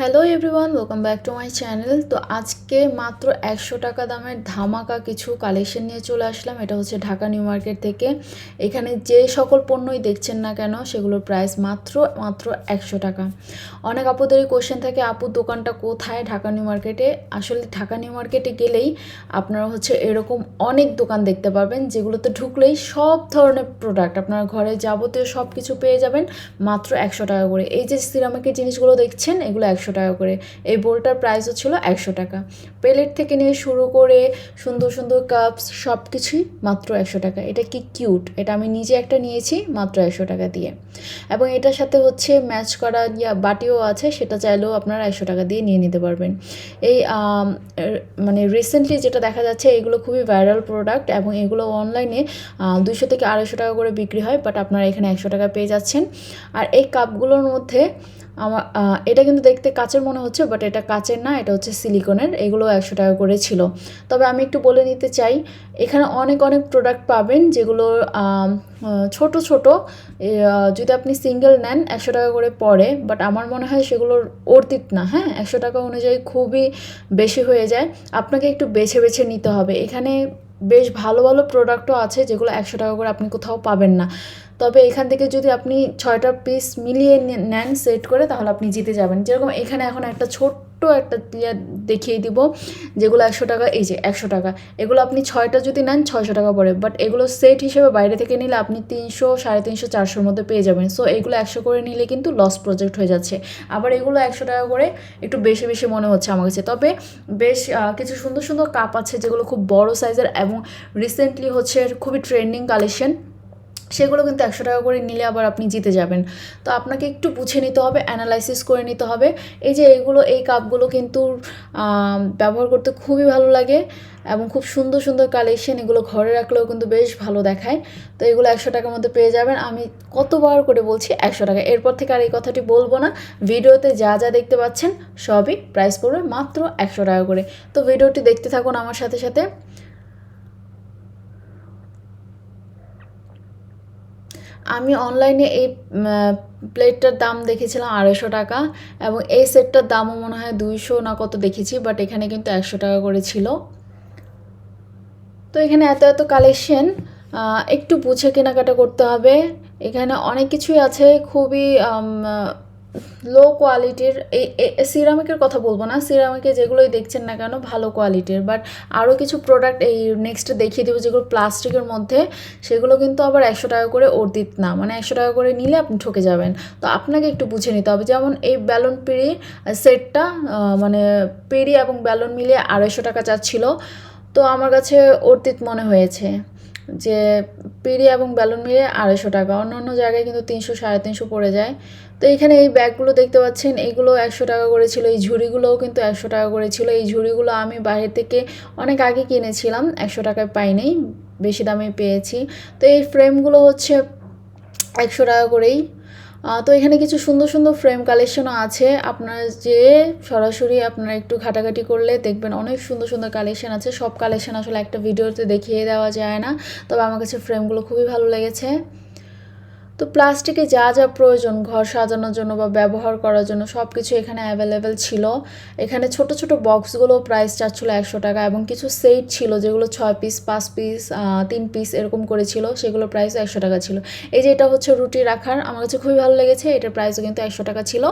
Hello everyone welcome back to my channel তো আজকে মাত্র একশো টাকা দামের ধামাকা কিছু কালেকশন নিয়ে চলে আসলাম। এটা হচ্ছে ঢাকা নিউ মার্কেট থেকে। এখানে যে সকল পণ্যই দেখছেন না কেন, সেগুলোর প্রাইস মাত্র মাত্র একশো টাকা। অনেক আপুদেরই কোশ্চেন থাকে আপুর দোকানটা কোথায় ঢাকা নিউ মার্কেটে? আসলে ঢাকা নিউ মার্কেটে গেলেই আপনারা হচ্ছে এরকম অনেক দোকান দেখতে পাবেন, যেগুলোতে ঢুকলেই সব ধরনের প্রোডাক্ট আপনার ঘরে যাবতীয় সব কিছু পেয়ে যাবেন, মাত্র একশো টাকা করে। এই যে সিরামিকের জিনিসগুলো দেখছেন, এগুলো একশো টাকা করে। এই বোলটার প্রাইসও ছিল একশো টাকা। প্লেট থেকে নিয়ে শুরু করে সুন্দর সুন্দর কাপস সব কিছুই মাত্র একশো টাকা। এটা কি কিউট এটা আমি নিজে একটা নিয়েছি মাত্র একশো টাকা দিয়ে। এবং এটার সাথে হচ্ছে ম্যাচ করা ইয়া বাটিও আছে, সেটা চাইলেও আপনারা একশো টাকা দিয়ে নিয়ে নিতে পারবেন। এই মানে রিসেন্টলি যেটা দেখা যাচ্ছে, এগুলো খুবই ভাইরাল প্রোডাক্ট এবং এগুলো অনলাইনে দুশো থেকে আড়াইশো টাকা করে বিক্রি হয় বাট আপনারা এখানে একশো টাকা পেয়ে যাচ্ছেন। আর এই কাপগুলোর মধ্যে আমার এটা কিন্তু দেখতে কাচের মনে হচ্ছে বাট এটা কাচের না, এটা হচ্ছে সিলিকনের, এগুলো একশো টাকা করে ছিল। তবে আমি একটু বলে নিতে চাই, এখানে অনেক অনেক প্রোডাক্ট পাবেন যেগুলো ছোট ছোট যদি আপনি সিঙ্গেল নেন, একশো টাকা করে পড়ে বাট আমার মনে হয় সেগুলোর অর্থিত না হ্যাঁ? একশো টাকা অনুযায়ী খুবই বেশি হয়ে যায়। আপনাকে একটু বেছে বেছে নিতে হবে। এখানে বেশ ভালো ভালো প্রোডাক্টও আছে যেগুলো একশো টাকা করে আপনি কোথাও পাবেন না। তবে এখান থেকে যদি আপনি ছয়টা পিস মিলিয়ে নেন সেট করে, তাহলে আপনি জিতে যাবেন। যেরকম এখানে এখন একটা ছোট্ট একটা ইয়ে দেখিয়ে দিব, যেগুলো একশো টাকা, এই যে একশো টাকা। এগুলো আপনি ছয়টা যদি নেন, ছয়শো টাকা পড়ে। বাট এগুলো সেট হিসেবে বাইরে থেকে নিলে আপনি তিনশো, সাড়ে তিনশো, চারশোর মধ্যে পেয়ে যাবেন। সো এগুলো একশো করে নিলে কিন্তু লস প্রজেক্ট হয়ে যাচ্ছে। আবার এগুলো একশো টাকা করে একটু বেশি বেশি মনে হচ্ছে আমার কাছে। তবে বেশ কিছু সুন্দর সুন্দর কাপ আছে যেগুলো খুব বড় সাইজের এবং রিসেন্টলি হচ্ছে খুবই ট্রেন্ডিং কালেকশন সেগুলো কিন্তু একশো টাকা করে নিলে আবার আপনি জিতে যাবেন। তো আপনাকে একটু বুঝে নিতে হবে অ্যানালাইসিস করে নিতে হবে। এই যে এইগুলো এই কাপগুলো কিন্তু ব্যবহার করতে খুবই ভালো লাগে এবং খুব সুন্দর সুন্দর কালেকশন এগুলো ঘরে রাখলেও কিন্তু বেশ ভালো দেখায়। তো এগুলো একশো টাকার মধ্যে পেয়ে যাবেন। আমি কতবার করে বলছি একশো টাকা। এরপর থেকে আর এই কথাটি বলব না। ভিডিওতে যা যা দেখতে পাচ্ছেন সবই প্রাইস পড়বে মাত্র একশো টাকা করে। তো ভিডিওটি দেখতে থাকুন আমার সাথে সাথে। আমি অনলাইনে এই প্লেটটার দাম দেখেছিলাম আড়াইশো টাকা এবং এই সেটটার দামও মনে হয় দুইশো না কত দেখেছি বাট এখানে কিন্তু একশো টাকা করে ছিল। তো এখানে এত এত কালেকশন একটু বুঝে কেনাকাটা করতে হবে। এখানে অনেক কিছুই আছে, খুবই লো কোয়ালিটির এই সিরামিকের কথা বলব না। সিরামিকে যেগুলোই দেখছেন না কেন, ভালো কোয়ালিটির বাট আরও কিছু প্রোডাক্ট এই নেক্সট দেখিয়ে দেবো, যেগুলো প্লাস্টিকের মধ্যে, সেগুলো কিন্তু আবার একশো টাকা করে অর্দিত না। মানে একশো টাকা করে নিলে আপনি ঠকে যাবেন। তো আপনাকে একটু বুঝে নিতে হবে, যেমন এই ব্যালন পিড়ি সেটটা মানে পিড়ি এবং ব্যালন মিলিয়ে আড়াইশো টাকা চাচ্ছিল। তো আমার কাছে অর্তিত মনে হয়েছে যে পিড়ি এবং ব্যালুন মিলে আড়াইশো টাকা। অন্য অন্য জায়গায় কিন্তু তিনশো, সাড়ে তিনশো পড়ে যায়। তো এখানে এই ব্যাগগুলো দেখতে পাচ্ছেন, এগুলো একশো টাকা করে ছিল, এই ঝুড়িগুলোও কিন্তু একশো টাকা করে ছিল। এই ঝুড়িগুলো আমি বাইরে থেকে অনেক আগে কিনেছিলাম, একশো টাকায় পাইনি, বেশি দামে পেয়েছি। তো এই ফ্রেমগুলো হচ্ছে একশো টাকা করেই। তো এখানে কিছু সুন্দর সুন্দর ফ্রেম কালেকশনও আছে। আপনার যে সরাসরি আপনারা একটু ঘাটাঘাটি করলে দেখবেন অনেক সুন্দর সুন্দর কালেকশন আছে। সব কালেকশন আসলে একটা ভিডিওতে দেখিয়ে দেওয়া যায় না। তবে আমার কাছে ফ্রেমগুলো খুবই ভালো লেগেছে। তো প্লাস্টিকে যা যা প্রয়োজন, ঘর সাজানোর জন্য বা ব্যবহার করার জন্য সব কিছু এখানে অ্যাভেলেবেল ছিল। এখানে ছোট ছোট বক্সগুলো প্রাইস চাচ্ছিল একশো টাকা এবং কিছু সেট ছিল যেগুলো ছয় পিস পাঁচ পিস তিন পিস এরকম করেছিল সেগুলো প্রাইস একশো টাকা ছিল। এই যে এটা হচ্ছে রুটি রাখার, আমার কাছে খুবই ভালো লেগেছে, এটার প্রাইসও কিন্তু একশো টাকা ছিল।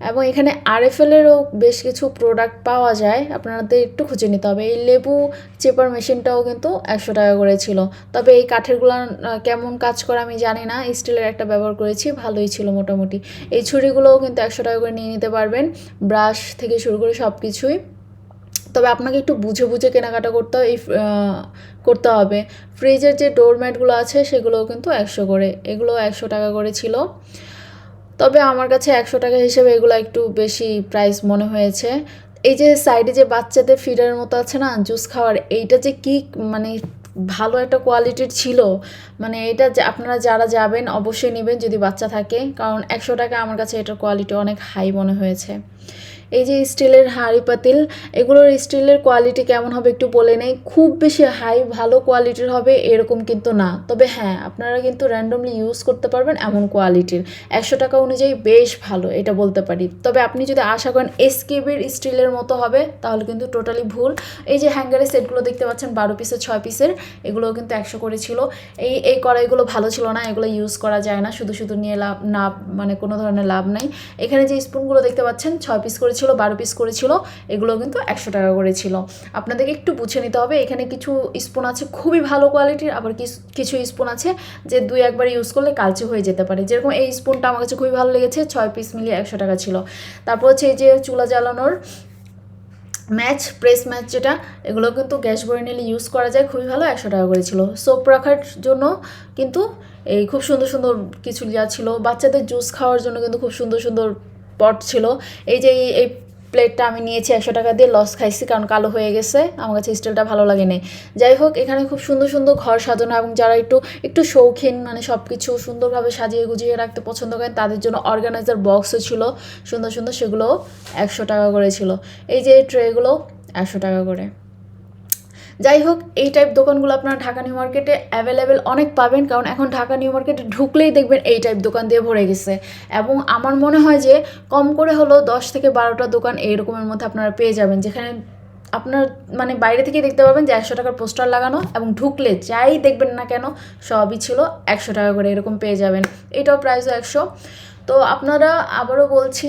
এবং এখানে আরএফএলেরও বেশ কিছু প্রোডাক্ট পাওয়া যায়। আপনাদের একটু খুঁজে নিতে হবে। এই লেবু চেপার মেশিনটাও কিন্তু একশো টাকা করে ছিল। তবে এই কাঠেরগুলো কেমন কাজ করে আমি জানি না। স্টিলের একটা ব্যবহার করেছি, ভালোই ছিল মোটামুটি। এই ছুরিগুলোও কিন্তু একশো টাকা করে নিয়ে নিতে পারবেন। ব্রাশ থেকে শুরু করে সব কিছুই তবে আপনাকে একটু বুঝে বুঝে কেনাকাটা করতে এই করতে হবে। ফ্রিজের যে ডোরম্যাটগুলো আছে, সেগুলোও কিন্তু একশো করে। এগুলো একশো টাকা করে ছিল। তবে আমার কাছে একশো টাকা হিসেবে এগুলো একটু বেশি প্রাইস মনে হয়েছে। এই যে সাইডে যে বাচ্চাদের ফিডারের মতো আছে না জুস খাওয়ার, এইটা যে কি মানে ভালো একটা কোয়ালিটির ছিল মানে এটা আপনারা যারা যাবেন অবশ্যই নেবেন যদি বাচ্চা থাকে, কারণ একশো টাকা আমার কাছে এটার কোয়ালিটি অনেক হাই মনে হয়েছে। এই যে স্টিলের হাঁড়ি পাতিল, এগুলোর স্টিলের কোয়ালিটি কেমন হবে একটু বলে নেই। খুব বেশি হাই ভালো কোয়ালিটির হবে এরকম কিন্তু না। তবে হ্যাঁ আপনারা কিন্তু র্যান্ডমলি ইউজ করতে পারবেন এমন কোয়ালিটির একশো টাকা অনুযায়ী বেশ ভালো, এটা বলতে পারি। তবে আপনি যদি আশা করেন এসকেবির স্টিলের মতো হবে, তাহলে কিন্তু টোটালি ভুল। এই যে হ্যাঙ্গারের সেটগুলো দেখতে পাচ্ছেন, বারো পিসের ছয় পিসের এগুলোও কিন্তু একশো করে ছিল। এই এই কড়াইগুলো ভালো ছিল না, এগুলো ইউজ করা যায় না। শুধু শুধু নিয়ে লাভ, না মানে কোনো ধরনের লাভ নাই। এখানে যে স্পুনগুলো দেখতে পাচ্ছেন, ছয় পিস করেছিল, বারো পিস করেছিল, এগুলো কিন্তু একশো টাকা করে ছিল। আপনাদেরকে একটু বুঝে নিতে হবে, এখানে কিছু স্পুন আছে খুবই ভালো কোয়ালিটির আবার কিছু স্পুন আছে যে দুই একবার ইউজ করলে কালচে হয়ে যেতে পারে। যেরকম এই স্পুনটা আমার কাছে খুবই ভালো লেগেছে, ছয় পিস মিলিয়ে একশো টাকা ছিল। তারপর হচ্ছে এই যে চুলা জ্বালানোর ম্যাচ প্রেস ম্যাচ যেটা, এগুলো কিন্তু গ্যাস ভরে নিলে ইউজ করা যায়, খুবই ভালো, একশো টাকা করে ছিল। সোপ রাখার জন্য কিন্তু এই খুব সুন্দর সুন্দর কিছু যা ছিল, বাচ্চাদের জুস খাওয়ার জন্য কিন্তু খুব সুন্দর সুন্দর পট ছিল। এই যে এই- প্লেটটা আমি নিয়েছি একশো টাকা দিয়ে, লস খাইছি কারণ কালো হয়ে গেছে। আমার কাছে স্টিলটা ভালো লাগে লাগেনি। যাই হোক, এখানে খুব সুন্দর সুন্দর ঘর সাজানো এবং যারা একটু একটু শৌখিন মানে সব কিছু সুন্দরভাবে সাজিয়ে গুজিয়ে রাখতে পছন্দ করেন, তাদের জন্য অর্গানাইজার বক্সও ছিল। সুন্দর সুন্দর সেগুলো একশো টাকা করে ছিল। এই যে ট্রেগুলো একশো টাকা করে। যাই হোক এই টাইপ দোকানগুলো আপনারা ঢাকা নিউ মার্কেটে অ্যাভেলেবেল অনেক পাবেন, কারণ এখন ঢাকা নিউ মার্কেটে ঢুকলেই দেখবেন এই টাইপ দোকান দিয়ে ভরে গেছে। এবং আমার মনে হয় যে, কম করে হলেও দশ থেকে বারোটা দোকান এইরকমের মধ্যে আপনারা পেয়ে যাবেন, যেখানে আপনার মানে বাইরে থেকে দেখতে পাবেন যে একশো টাকার পোস্টার লাগানো এবং ঢুকলে যাই দেখবেন না কেন, সবই ছিল একশো টাকা করে এরকম পেয়ে যাবেন। এটাও প্রাইসও একশো। তো আপনারা আবারও বলছি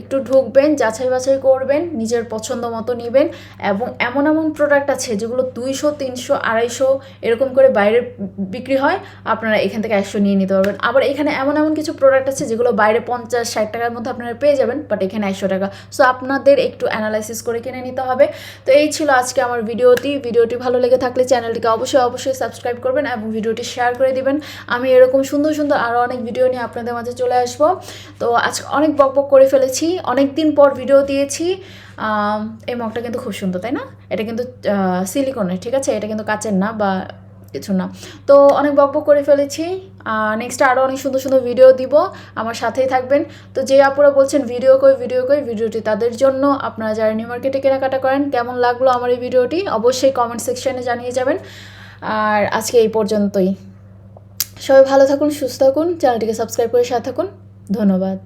একটু ঢুকবেন, যাচাই বাছাই করবেন, নিজের পছন্দ মতো নেবেন এবং এমন এমন প্রোডাক্ট আছে যেগুলো দুইশো, তিনশো, আড়াইশো এরকম করে বাইরে বিক্রি হয়, আপনারা এখান থেকে একশো নিয়ে নিতে পারবেন। আবার এখানে এমন এমন কিছু প্রোডাক্ট আছে যেগুলো বাইরে পঞ্চাশ, ষাট টাকার মধ্যে আপনারা পেয়ে যাবেন বাট এখানে একশো টাকা। সো আপনাদের একটু অ্যানালাইসিস করে কিনে নিতে হবে। তো, এই ছিল আজকে আমার ভিডিওটি। ভিডিওটি ভালো লেগে থাকলে চ্যানেলটিকে অবশ্যই অবশ্যই সাবস্ক্রাইব করবেন এবং ভিডিওটি শেয়ার করে দিবেন। আমি এরকম সুন্দর সুন্দর আরও অনেক ভিডিও নিয়ে আপনাদের মাঝে চলে আসব। তো, আজকে অনেক বক বক করে ফেলেছি। অনেক দিন পর ভিডিও দিয়েছি। এই মগটা কিন্তু খুব সুন্দর, তাই না? এটা কিন্তু সিলিকনের ঠিক আছে? এটা কিন্তু কাচের না বা কিছু না। তো অনেক বক বক করে ফেলেছি। নেক্সট আরও অনেক সুন্দর সুন্দর ভিডিও দিব। আমার সাথেই থাকবেন। তো যে আপুরা বলছেন, ভিডিও কই ভিডিও কই? ভিডিওটি তাদের জন্য আপনারা যারা নিউ মার্কেটে কেনাকাটা করেন, কেমন লাগল আমার এই ভিডিওটি অবশ্যই কমেন্ট সেকশানে জানিয়ে যাবেন। আর আজকে এই পর্যন্তই। সবাই ভালো থাকুন, সুস্থ থাকুন চ্যানেলটিকে সাবস্ক্রাইব করে সাথে থাকুন। ধন্যবাদ।